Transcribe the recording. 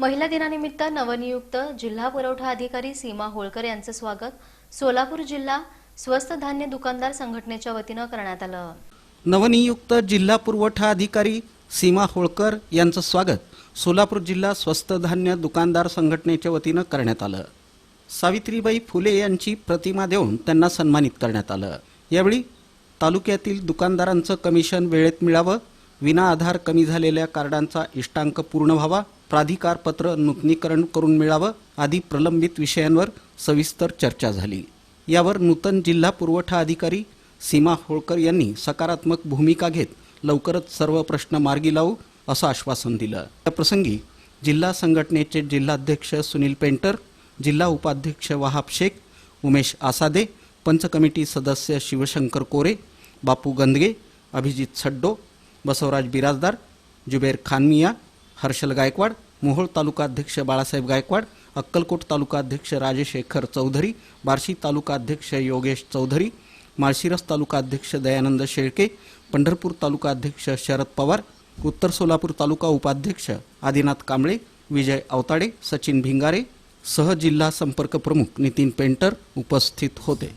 महिला दिनानिमित्त नवनियुक्त जिल्हा पुरवठा अधिकारी सीमा होळकर यांचं स्वागत. सोलापूर जिल्हा स्वस्त धान्य दुकानदार संघटनेच्या वतीनं करण्यात आलं. नवनियुक्त जिल्हा पुरवठा अधिकारी सीमा होळकर यांचं स्वागत सोलापूर जिल्हा स्वस्त धान्य दुकानदार संघटनेच्या वतीनं करण्यात आलं. सावित्रीबाई फुले यांची प्रतिमा देऊन त्यांना सन्मानित करण्यात आलं. यावेळी तालुक्यातील दुकानदारांचं कमिशन वेळेत मिळावं विना आधार कमी झालेल्या कार्डांचा इष्टांक पूर्ण व्हावा प्राधिकार पत्र नूतनीकरण करून मिळावं आदी प्रलंबित विषयांवर सविस्तर चर्चा झाली. यावर नूतन जिल्हा पुरवठा अधिकारी सीमा होळकर यांनी सकारात्मक भूमिका घेत लवकरच सर्व प्रश्न मार्गी लावू असं आश्वासन दिलं. या प्रसंगी जिल्हा संघटनेचे जिल्हाध्यक्ष सुनील पेंटर जिल्हा उपाध्यक्ष वहाब शेख उमेश आसादे पंच कमिटी सदस्य शिवशंकर कोरे बापू गंदगे अभिजित सड्डो बसवराज बिराजदार जुबेर खानमिया हर्षल गायकवाड मोहोळ तालुकाध्यक्ष बाळासाहेब गायकवाड अक्कलकोट तालुकाध्यक्ष राजेशेखर चौधरी बार्शी तालुकाध्यक्ष योगेश चौधरी माळशिरस तालुकाध्यक्ष दयानंद शेळके पंढरपूर तालुकाध्यक्ष शरद पवार उत्तर सोलापूर तालुका उपाध्यक्ष आदिनाथ कांबळे विजय अवताडे सचिन भिंगारे सह जिल्हा संपर्क प्रमुख नितीन पेंटर उपस्थित होते.